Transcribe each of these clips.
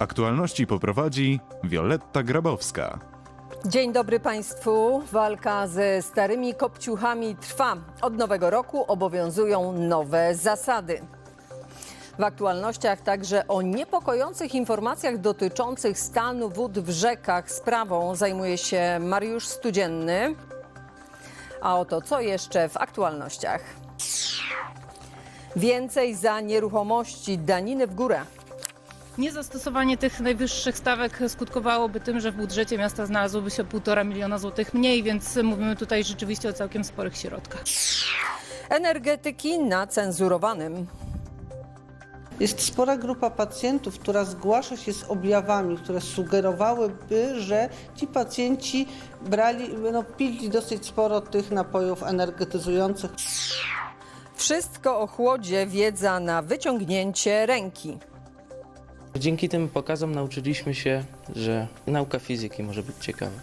Aktualności poprowadzi Wioletta Grabowska. Dzień dobry Państwu. Walka ze starymi kopciuchami trwa. Od nowego roku obowiązują nowe zasady. W aktualnościach także o niepokojących informacjach dotyczących stanu wód w rzekach. Sprawą zajmuje się Mariusz Studzienny. A oto co jeszcze w aktualnościach. Więcej za nieruchomości, daniny w górę. Niezastosowanie tych najwyższych stawek skutkowałoby tym, że w budżecie miasta znalazłoby się półtora miliona złotych mniej, więc mówimy tutaj rzeczywiście o całkiem sporych środkach. Energetyki na cenzurowanym. Jest spora grupa pacjentów, która zgłasza się z objawami, które sugerowałyby, że ci pacjenci brali, no, pili dosyć sporo tych napojów energetyzujących. Wszystko o chłodzie, wiedza na wyciągnięcie ręki. Dzięki tym pokazom nauczyliśmy się, że nauka fizyki może być ciekawa.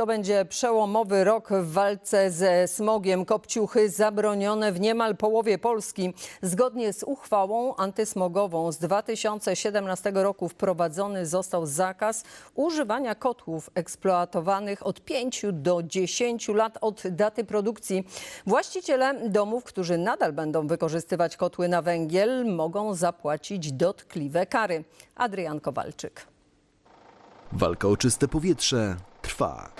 To będzie przełomowy rok w walce ze smogiem. Kopciuchy zabronione w niemal połowie Polski. Zgodnie z uchwałą antysmogową z 2017 roku wprowadzony został zakaz używania kotłów eksploatowanych od 5 do 10 lat od daty produkcji. Właściciele domów, którzy nadal będą wykorzystywać kotły na węgiel, mogą zapłacić dotkliwe kary. Adrian Kowalczyk. Walka o czyste powietrze trwa.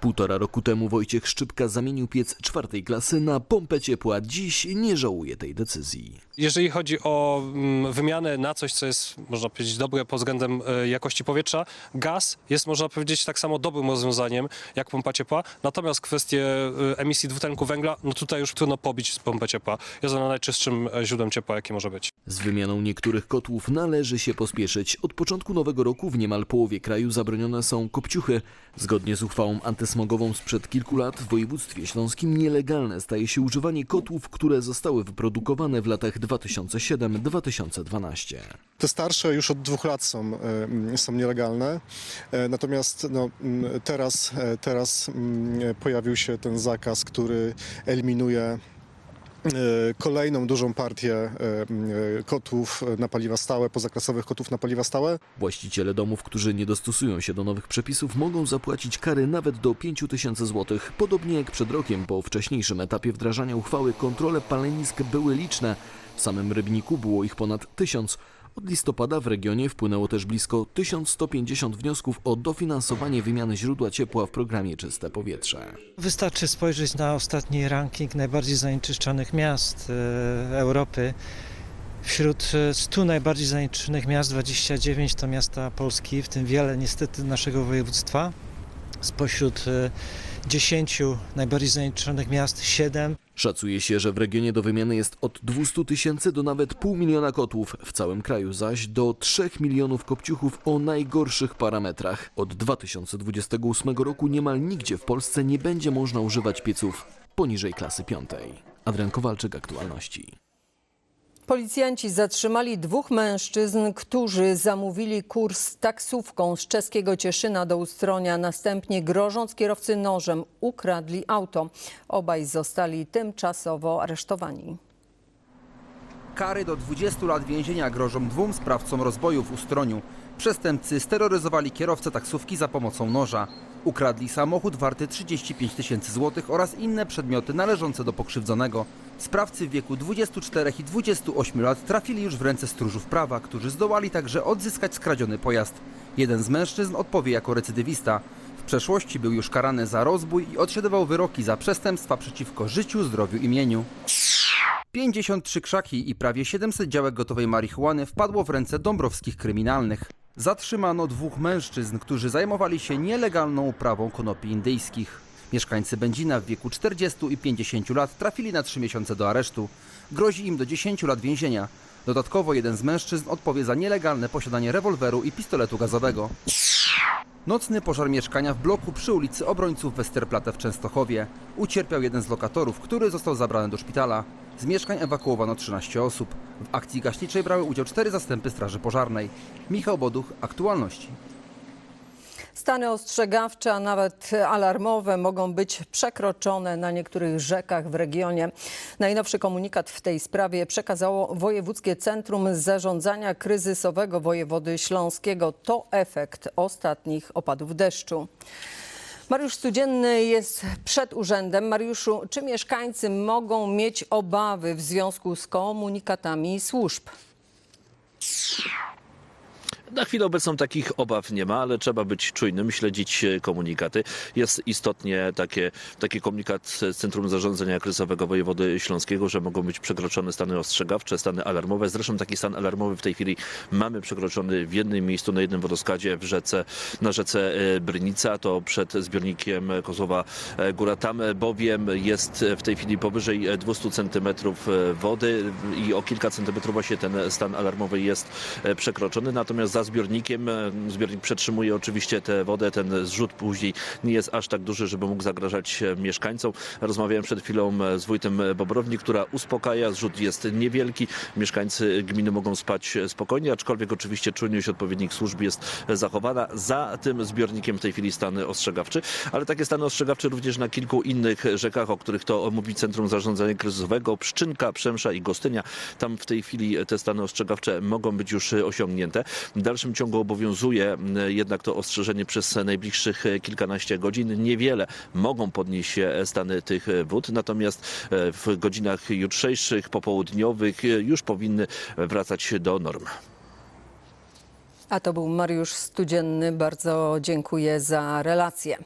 Półtora roku temu Wojciech Szczypka zamienił piec czwartej klasy na pompę ciepła. Dziś nie żałuje tej decyzji. Jeżeli chodzi o mm, wymianę na coś, co jest, można powiedzieć, dobre pod względem e, jakości powietrza, gaz jest, można powiedzieć, tak samo dobrym rozwiązaniem jak pompa ciepła. Natomiast kwestie e, emisji dwutlenku węgla, no tutaj już trudno pobić pompę ciepła. Jest ona najczystszym e, źródłem ciepła, jakie może być. Z wymianą niektórych kotłów należy się pospieszyć. Od początku nowego roku w niemal połowie kraju zabronione są kopciuchy. Zgodnie z uchwałą antysmogową sprzed kilku lat w województwie śląskim nielegalne staje się używanie kotłów, które zostały wyprodukowane w latach 2007-2012. Te starsze już od dwóch lat są, e, są nielegalne, E, natomiast no, teraz, e, teraz pojawił się ten zakaz, który eliminuje kolejną dużą partię e, e, kotłów na paliwa stałe, pozaklasowych kotłów na paliwa stałe. Właściciele domów, którzy nie dostosują się do nowych przepisów, mogą zapłacić kary nawet do 5 tysięcy złotych. Podobnie jak przed rokiem, po wcześniejszym etapie wdrażania uchwały, kontrole palenisk były liczne. W samym Rybniku było ich ponad tysiąc. Od listopada w regionie wpłynęło też blisko 1150 wniosków o dofinansowanie wymiany źródła ciepła w programie Czyste Powietrze. Wystarczy spojrzeć na ostatni ranking najbardziej zanieczyszczonych miast e, Europy. Wśród e, 100 najbardziej zanieczyszczonych miast 29 to miasta Polski, w tym wiele niestety naszego województwa. Spośród e, 10 najbardziej zanieczyszczonych miast 7 Szacuje się, że w regionie do wymiany jest od 200 tysięcy do nawet pół miliona kotłów, w całym kraju zaś do 3 milionów kopciuchów o najgorszych parametrach. Od 2028 roku niemal nigdzie w Polsce nie będzie można używać pieców poniżej klasy piątej. Adrian Kowalczyk, Aktualności. Policjanci zatrzymali dwóch mężczyzn, którzy zamówili kurs taksówką z czeskiego Cieszyna do Ustronia. Następnie grożąc kierowcy nożem ukradli auto. Obaj zostali tymczasowo aresztowani. Kary do 20 lat więzienia grożą dwóm sprawcom rozboju w Ustroniu. Przestępcy steroryzowali kierowcę taksówki za pomocą noża. Ukradli samochód warty 35 tysięcy złotych oraz inne przedmioty należące do pokrzywdzonego. Sprawcy w wieku 24 i 28 lat trafili już w ręce stróżów prawa, którzy zdołali także odzyskać skradziony pojazd. Jeden z mężczyzn odpowie jako recydywista. W przeszłości był już karany za rozbój i odsiadywał wyroki za przestępstwa przeciwko życiu, zdrowiu i mieniu. 53 krzaki i prawie 700 działek gotowej marihuany wpadło w ręce dąbrowskich kryminalnych. Zatrzymano dwóch mężczyzn, którzy zajmowali się nielegalną uprawą konopi indyjskich. Mieszkańcy Będzina w wieku 40 i 50 lat trafili na 3 miesiące do aresztu. Grozi im do 10 lat więzienia. Dodatkowo jeden z mężczyzn odpowie za nielegalne posiadanie rewolweru i pistoletu gazowego. Nocny pożar mieszkania w bloku przy ulicy Obrońców Westerplatte w Częstochowie. Ucierpiał jeden z lokatorów, który został zabrany do szpitala. Z mieszkań ewakuowano 13 osób. W akcji gaśniczej brały udział cztery zastępy Straży Pożarnej. Michał Boduch, Aktualności. Stany ostrzegawcze, a nawet alarmowe mogą być przekroczone na niektórych rzekach w regionie. Najnowszy komunikat w tej sprawie przekazało Wojewódzkie Centrum Zarządzania Kryzysowego Wojewody Śląskiego. To efekt ostatnich opadów deszczu. Mariusz Studzienny jest przed urzędem. Mariuszu, czy mieszkańcy mogą mieć obawy w związku z komunikatami służb? Na chwilę obecną takich obaw nie ma, ale trzeba być czujnym, śledzić e, komunikaty. Jest istotnie takie, taki komunikat z Centrum Zarządzania Kryzysowego Wojewody Śląskiego, że mogą być przekroczone stany ostrzegawcze, stany alarmowe. Zresztą taki stan alarmowy w tej chwili mamy przekroczony w jednym miejscu, na jednym wodoskadzie w rzece, na rzece e, Brynica, to przed zbiornikiem Kozłowa e, Góra. Tam bowiem jest w tej chwili powyżej 200 centymetrów wody i o kilka centymetrów właśnie ten stan alarmowy jest przekroczony. Natomiast za zbiornikiem, e, zbiornik przetrzymuje oczywiście tę wodę, ten zrzut później nie jest aż tak duży, żeby mógł zagrażać e, mieszkańcom. Rozmawiałem przed chwilą e, z wójtem Bobrowni, która uspokaja, zrzut jest niewielki, mieszkańcy gminy mogą spać spokojnie, aczkolwiek oczywiście czujność odpowiednich służb jest zachowana. Za tym zbiornikiem w tej chwili stan ostrzegawczy, ale takie stany ostrzegawcze również na kilku innych rzekach, o których to mówi Centrum Zarządzania Kryzysowego, Pszczynka, Przemsza i Gostynia. Tam w tej chwili te stany ostrzegawcze mogą być już osiągnięte. W dalszym ciągu obowiązuje jednak to ostrzeżenie przez najbliższych e, kilkanaście godzin. Niewiele mogą podnieść się stany tych wód, natomiast e, w godzinach jutrzejszych, popołudniowych e, już powinny wracać do norm. A to był Mariusz Studzienny. Bardzo dziękuję za relację.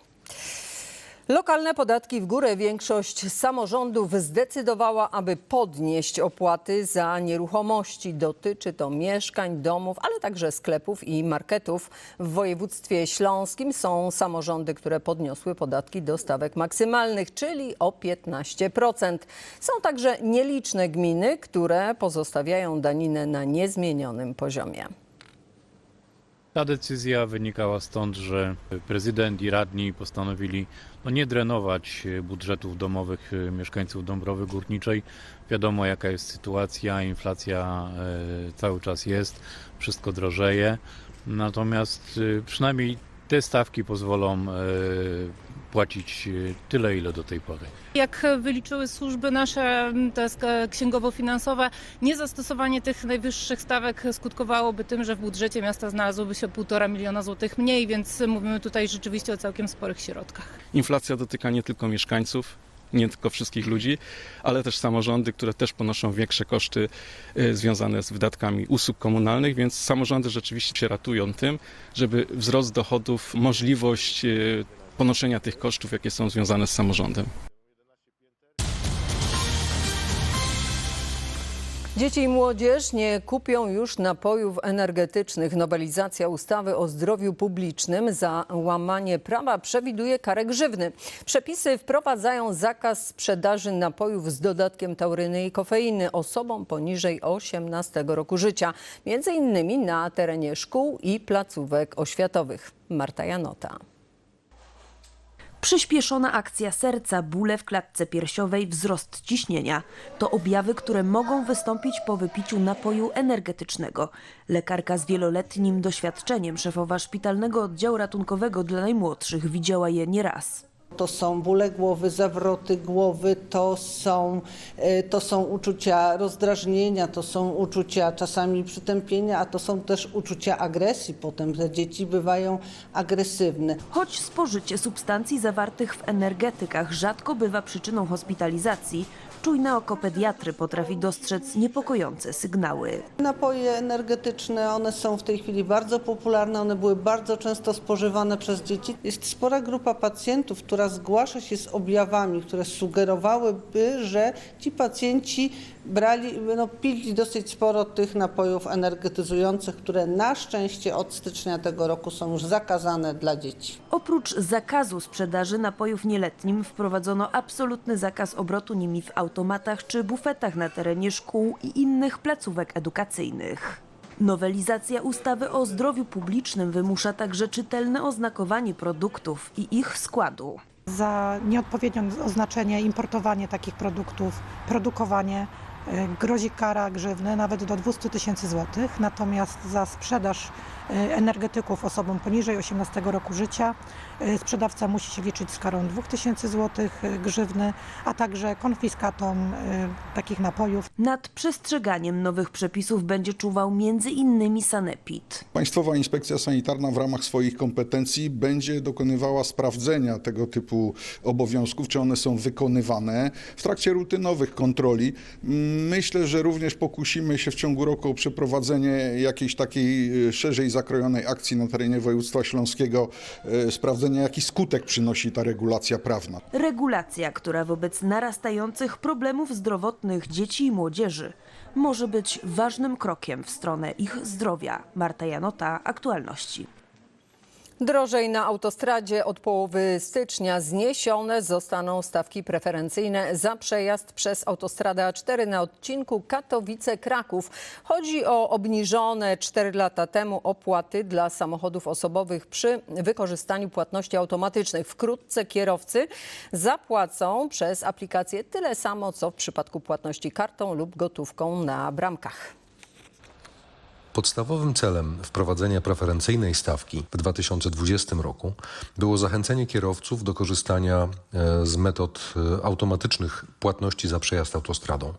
Lokalne podatki w górę. Większość samorządów zdecydowała, aby podnieść opłaty za nieruchomości. Dotyczy to mieszkań, domów, ale także sklepów i marketów. W województwie śląskim są samorządy, które podniosły podatki do stawek maksymalnych, czyli o 15%. Są także nieliczne gminy, które pozostawiają daninę na niezmienionym poziomie. Ta decyzja wynikała stąd, że prezydent i radni postanowili no, nie drenować budżetów domowych e, mieszkańców Dąbrowy Górniczej. Wiadomo jaka jest sytuacja, inflacja e, cały czas jest, wszystko drożeje. Natomiast e, przynajmniej te stawki pozwolą e, płacić e, tyle, ile do tej pory. Jak wyliczyły służby nasze, to jest e, księgowo-finansowe, niezastosowanie tych najwyższych stawek skutkowałoby tym, że w budżecie miasta znalazłoby się półtora miliona złotych mniej, więc mówimy tutaj rzeczywiście o całkiem sporych środkach. Inflacja dotyka nie tylko mieszkańców, nie tylko wszystkich ludzi, ale też samorządy, które też ponoszą większe koszty y, związane z wydatkami usług komunalnych, więc samorządy rzeczywiście się ratują tym, żeby wzrost dochodów, możliwość y, ponoszenia tych kosztów, jakie są związane z samorządem. Dzieci i młodzież nie kupią już napojów energetycznych. Nowelizacja ustawy o zdrowiu publicznym za łamanie prawa przewiduje karę grzywny. Przepisy wprowadzają zakaz sprzedaży napojów z dodatkiem tauryny i kofeiny osobom poniżej 18 roku życia, między innymi na terenie szkół i placówek oświatowych. Marta Janota. Przyspieszona akcja serca, bóle w klatce piersiowej, wzrost ciśnienia to objawy, które mogą wystąpić po wypiciu napoju energetycznego. Lekarka z wieloletnim doświadczeniem, szefowa szpitalnego oddziału ratunkowego dla najmłodszych, widziała je nieraz. To są bóle głowy, zawroty głowy, to są, e, to są uczucia rozdrażnienia, to są uczucia czasami przytępienia, a to są też uczucia agresji. Potem te dzieci bywają agresywne. Choć spożycie substancji zawartych w energetykach rzadko bywa przyczyną hospitalizacji, czujne oko pediatry potrafi dostrzec niepokojące sygnały. Napoje energetyczne, one są w tej chwili bardzo popularne, one były bardzo często spożywane przez dzieci. Jest spora grupa pacjentów, która zgłasza się z objawami, które sugerowałyby, że ci pacjenci brali, no, pili dosyć sporo tych napojów energetyzujących, które na szczęście od stycznia tego roku są już zakazane dla dzieci. Oprócz zakazu sprzedaży napojów nieletnim wprowadzono absolutny zakaz obrotu nimi w automatach czy bufetach na terenie szkół i innych placówek edukacyjnych. Nowelizacja ustawy o zdrowiu publicznym wymusza także czytelne oznakowanie produktów i ich składu. Za nieodpowiednie oznaczenie, importowanie takich produktów, produkowanie grozi kara grzywny nawet do 200 tysięcy złotych, natomiast za sprzedaż e, energetyków osobom poniżej 18 roku życia. E, Sprzedawca musi się liczyć z karą 2000 zł grzywny, a także konfiskatą e, takich napojów. Nad przestrzeganiem nowych przepisów będzie czuwał m.in. Sanepid. Państwowa Inspekcja Sanitarna w ramach swoich kompetencji będzie dokonywała sprawdzenia tego typu obowiązków, czy one są wykonywane w trakcie rutynowych kontroli. Myślę, że również pokusimy się w ciągu roku o przeprowadzenie jakiejś takiej e, szerzej zakrojonej akcji na terenie województwa śląskiego, e, sprawdzenia jaki skutek przynosi ta regulacja prawna. Regulacja, która wobec narastających problemów zdrowotnych dzieci i młodzieży może być ważnym krokiem w stronę ich zdrowia. Marta Janota, aktualności. Drożej na autostradzie od połowy stycznia zniesione zostaną stawki preferencyjne za przejazd przez autostradę A4 na odcinku Katowice-Kraków. Chodzi o obniżone 4 lata temu opłaty dla samochodów osobowych przy wykorzystaniu płatności automatycznych. Wkrótce kierowcy zapłacą przez aplikację tyle samo, co w przypadku płatności kartą lub gotówką na bramkach. Podstawowym celem wprowadzenia preferencyjnej stawki w 2020 roku było zachęcenie kierowców do korzystania e, z metod e, automatycznych płatności za przejazd autostradą,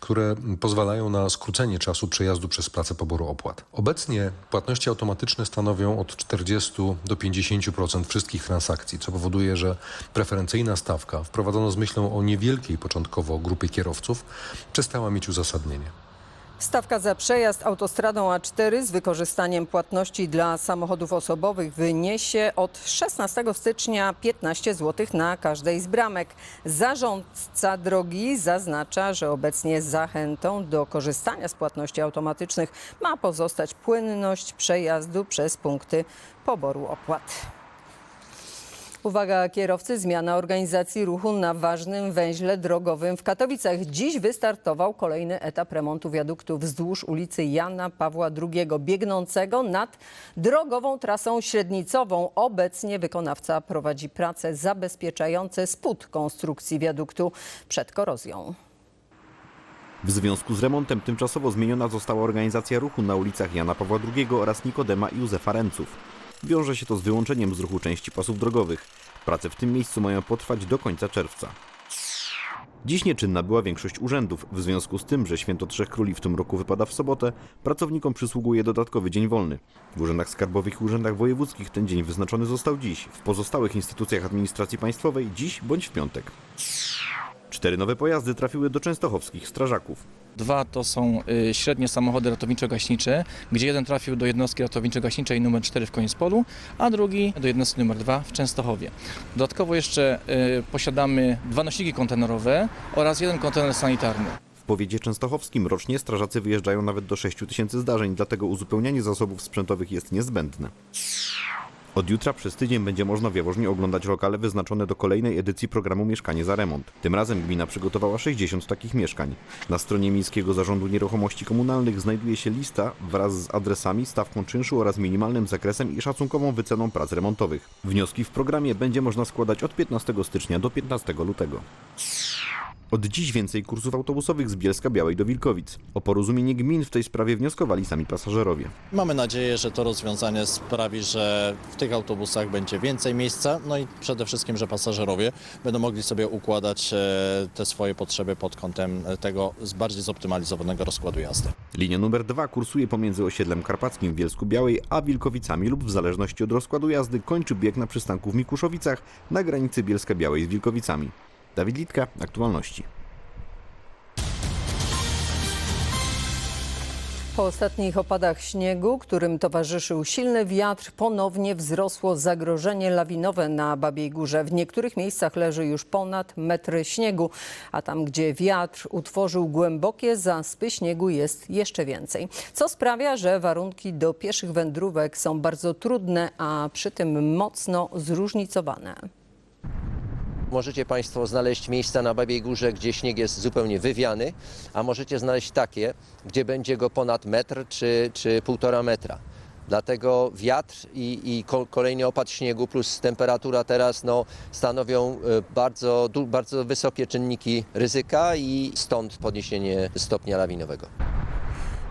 które pozwalają na skrócenie czasu przejazdu przez pracę poboru opłat. Obecnie płatności automatyczne stanowią od 40 do 50% wszystkich transakcji, co powoduje, że preferencyjna stawka, wprowadzona z myślą o niewielkiej początkowo grupie kierowców, przestała mieć uzasadnienie. Stawka za przejazd autostradą A4 z wykorzystaniem płatności dla samochodów osobowych wyniesie od 16 stycznia 15 zł na każdej z bramek. Zarządca drogi zaznacza, że obecnie zachętą do korzystania z płatności automatycznych ma pozostać płynność przejazdu przez punkty poboru opłat. Uwaga kierowcy, zmiana organizacji ruchu na ważnym węźle drogowym w Katowicach. Dziś wystartował kolejny etap remontu wiaduktu wzdłuż ulicy Jana Pawła II, biegnącego nad drogową trasą średnicową. Obecnie wykonawca prowadzi prace zabezpieczające spód konstrukcji wiaduktu przed korozją. W związku z remontem tymczasowo zmieniona została organizacja ruchu na ulicach Jana Pawła II oraz Nikodema i Józefa Renców. Wiąże się to z wyłączeniem z ruchu części pasów drogowych. Prace w tym miejscu mają potrwać do końca czerwca. Dziś nieczynna była większość urzędów. W związku z tym, że Święto Trzech Króli w tym roku wypada w sobotę, pracownikom przysługuje dodatkowy dzień wolny. W urzędach skarbowych i urzędach wojewódzkich ten dzień wyznaczony został dziś. W pozostałych instytucjach administracji państwowej dziś bądź w piątek. Cztery nowe pojazdy trafiły do częstochowskich strażaków. Dwa to są y, średnie samochody ratowniczo-gaśnicze, gdzie jeden trafił do jednostki ratowniczo-gaśniczej numer 4 w Koniecpolu, a drugi do jednostki numer 2 w Częstochowie. Dodatkowo jeszcze y, posiadamy dwa nośniki kontenerowe oraz jeden kontener sanitarny. W powiecie częstochowskim rocznie strażacy wyjeżdżają nawet do 6 tysięcy zdarzeń, dlatego uzupełnianie zasobów sprzętowych jest niezbędne. Od jutra przez tydzień będzie można w Jaworznie oglądać lokale wyznaczone do kolejnej edycji programu Mieszkanie za remont. Tym razem gmina przygotowała 60 takich mieszkań. Na stronie Miejskiego Zarządu Nieruchomości Komunalnych znajduje się lista wraz z adresami, stawką czynszu oraz minimalnym zakresem i szacunkową wyceną prac remontowych. Wnioski w programie będzie można składać od 15 stycznia do 15 lutego. Od dziś więcej kursów autobusowych z Bielska Białej do Wilkowic. O porozumienie gmin w tej sprawie wnioskowali sami pasażerowie. Mamy nadzieję, że to rozwiązanie sprawi, że w tych autobusach będzie więcej miejsca, no i przede wszystkim, że pasażerowie będą mogli sobie układać e, te swoje potrzeby pod kątem e, tego bardziej zoptymalizowanego rozkładu jazdy. Linia numer 2 kursuje pomiędzy osiedlem karpackim w Bielsku Białej a Wilkowicami lub w zależności od rozkładu jazdy kończy bieg na przystanku w Mikuszowicach na granicy Bielska Białej z Wilkowicami. Dawid Litka, aktualności. Po ostatnich opadach śniegu, którym towarzyszył silny wiatr, ponownie wzrosło zagrożenie lawinowe na Babiej Górze. W niektórych miejscach leży już ponad metry śniegu, a tam, gdzie wiatr utworzył głębokie zaspy śniegu jest jeszcze więcej. Co sprawia, że warunki do pieszych wędrówek są bardzo trudne, a przy tym mocno zróżnicowane. Możecie Państwo znaleźć miejsca na Babiej Górze, gdzie śnieg jest zupełnie wywiany, a możecie znaleźć takie, gdzie będzie go ponad metr czy, czy półtora metra. Dlatego wiatr i, i ko- kolejny opad śniegu plus temperatura teraz no, stanowią e, bardzo, bardzo wysokie czynniki ryzyka i stąd podniesienie stopnia lawinowego.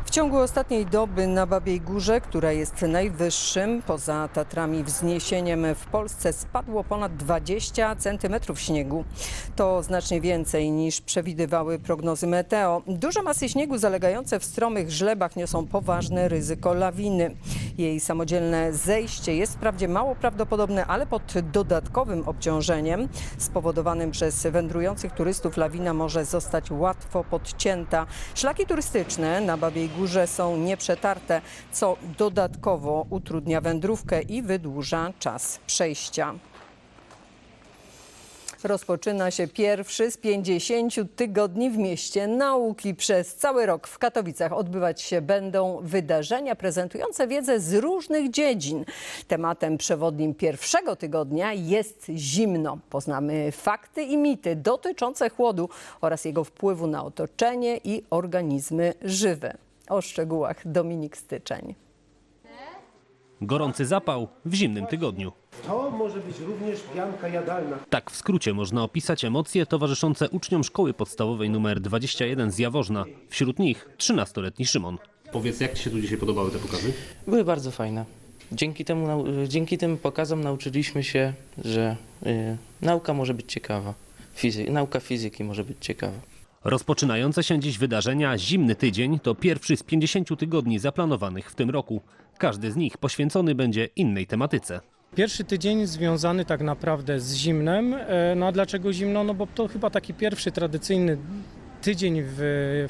W ciągu ostatniej doby na Babiej Górze, która jest najwyższym poza Tatrami wzniesieniem w Polsce, spadło ponad 20 centymetrów śniegu. To znacznie więcej niż przewidywały prognozy meteo. Duże masy śniegu zalegające w stromych żlebach niosą poważne ryzyko lawiny. Jej samodzielne zejście jest wprawdzie mało prawdopodobne, ale pod dodatkowym obciążeniem spowodowanym przez wędrujących turystów lawina może zostać łatwo podcięta. Szlaki turystyczne na Babiej Górze są nieprzetarte, co dodatkowo utrudnia wędrówkę i wydłuża czas przejścia. Rozpoczyna się pierwszy z 50 tygodni w mieście nauki. Przez cały rok w Katowicach odbywać się będą wydarzenia prezentujące wiedzę z różnych dziedzin. Tematem przewodnim pierwszego tygodnia jest zimno. Poznamy fakty i mity dotyczące chłodu oraz jego wpływu na otoczenie i organizmy żywe. O szczegółach Dominik Styczeń. Gorący zapał w zimnym tygodniu. To może być również pianka jadalna. Tak w skrócie można opisać emocje towarzyszące uczniom szkoły podstawowej nr 21 z Jaworzna. Wśród nich 13-letni Szymon. Powiedz, jak Ci się tu dzisiaj podobały te pokazy? Były bardzo fajne. Dzięki, temu, dzięki tym pokazom nauczyliśmy się, że y, nauka może być ciekawa. Fizy- nauka fizyki może być ciekawa. Rozpoczynające się dziś wydarzenia Zimny Tydzień to pierwszy z 50 tygodni zaplanowanych w tym roku. Każdy z nich poświęcony będzie innej tematyce. Pierwszy tydzień związany tak naprawdę z zimnem. E, No a dlaczego zimno? No bo to chyba taki pierwszy tradycyjny tydzień w,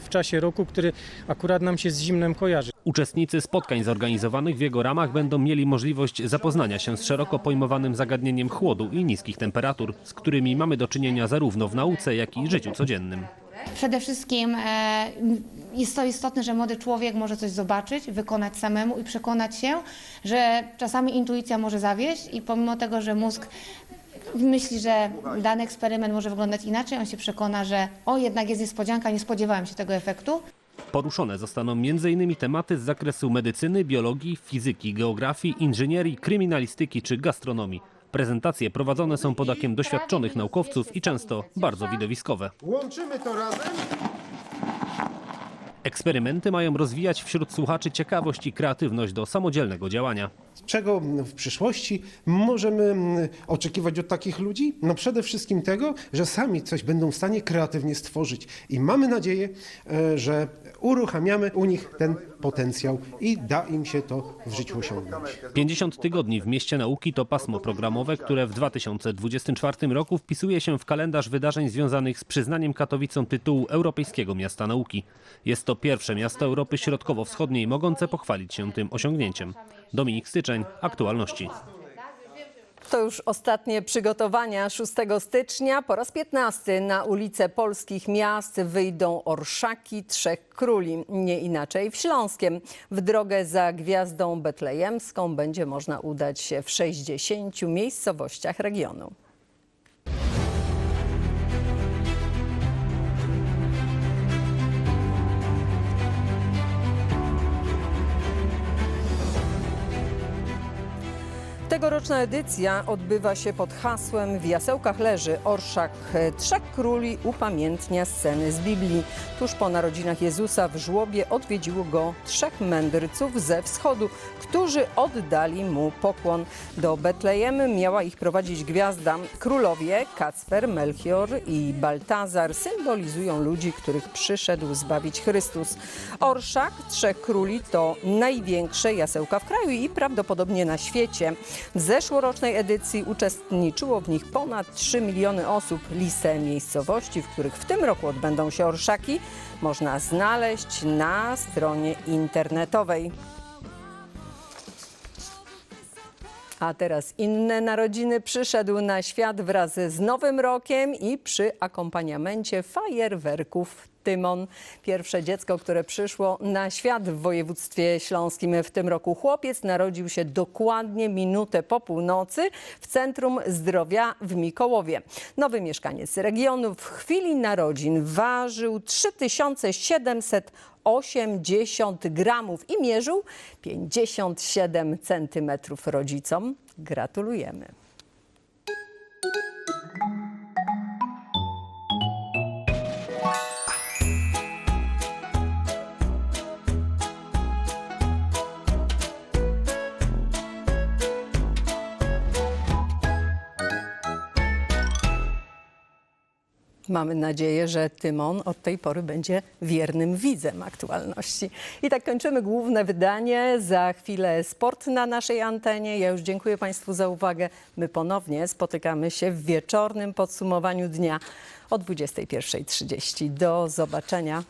w czasie roku, który akurat nam się z zimnem kojarzy. Uczestnicy spotkań zorganizowanych w jego ramach będą mieli możliwość zapoznania się z szeroko pojmowanym zagadnieniem chłodu i niskich temperatur, z którymi mamy do czynienia zarówno w nauce, jak i życiu codziennym. Przede wszystkim e, jest to istotne, że młody człowiek może coś zobaczyć, wykonać samemu i przekonać się, że czasami intuicja może zawieść i pomimo tego, że mózg myśli, że dany eksperyment może wyglądać inaczej, on się przekona, że o jednak jest niespodzianka, nie spodziewałem się tego efektu. Poruszone zostaną m.in. tematy z zakresu medycyny, biologii, fizyki, geografii, inżynierii, kryminalistyki czy gastronomii. Prezentacje prowadzone są pod okiem doświadczonych naukowców i często bardzo widowiskowe. Łączymy to razem. Eksperymenty mają rozwijać wśród słuchaczy ciekawość i kreatywność do samodzielnego działania. Czego w przyszłości możemy mm, oczekiwać od takich ludzi? No przede wszystkim tego, że sami coś będą w stanie kreatywnie stworzyć. I mamy nadzieję, e, że uruchamiamy u nich ten potencjał i da im się to w życiu osiągnąć. 50 tygodni w mieście nauki to pasmo programowe, które w 2024 roku wpisuje się w kalendarz wydarzeń związanych z przyznaniem Katowicom tytułu Europejskiego Miasta Nauki. Jest to pierwsze miasto Europy Środkowo-Wschodniej mogące pochwalić się tym osiągnięciem. Dominik Styczeń, aktualności. To już ostatnie przygotowania 6 stycznia. Po raz 15 na ulice polskich miast wyjdą orszaki Trzech Króli. Nie inaczej w Śląskiem. W drogę za Gwiazdą Betlejemską będzie można udać się w 60 miejscowościach regionu. Tegoroczna edycja odbywa się pod hasłem W jasełkach leży orszak Trzech Króli upamiętnia sceny z Biblii. Tuż po narodzinach Jezusa w żłobie odwiedziło go trzech mędrców ze wschodu, którzy oddali mu pokłon. Do Betlejem miała ich prowadzić gwiazda. Królowie Kacper, Melchior i Baltazar symbolizują ludzi, których przyszedł zbawić Chrystus. Orszak Trzech Króli to największe jasełka w kraju i prawdopodobnie na świecie. W zeszłorocznej edycji uczestniczyło w nich ponad 3 miliony osób. Listę miejscowości, w których w tym roku odbędą się orszaki, można znaleźć na stronie internetowej. A teraz inne narodziny przyszedł na świat wraz z Nowym Rokiem i przy akompaniamencie fajerwerków Tymon. Pierwsze dziecko, które przyszło na świat w województwie śląskim w tym roku. Chłopiec narodził się dokładnie minutę po północy w Centrum Zdrowia w Mikołowie. Nowy mieszkaniec regionu w chwili narodzin ważył 3780 gramów i mierzył 57 centymetrów rodzicom. Gratulujemy. Mamy nadzieję, że Tymon od tej pory będzie wiernym widzem aktualności. I tak kończymy główne wydanie. Za chwilę sport na naszej antenie. Ja już dziękuję Państwu za uwagę. My ponownie spotykamy się w wieczornym podsumowaniu dnia o 21.30. Do zobaczenia.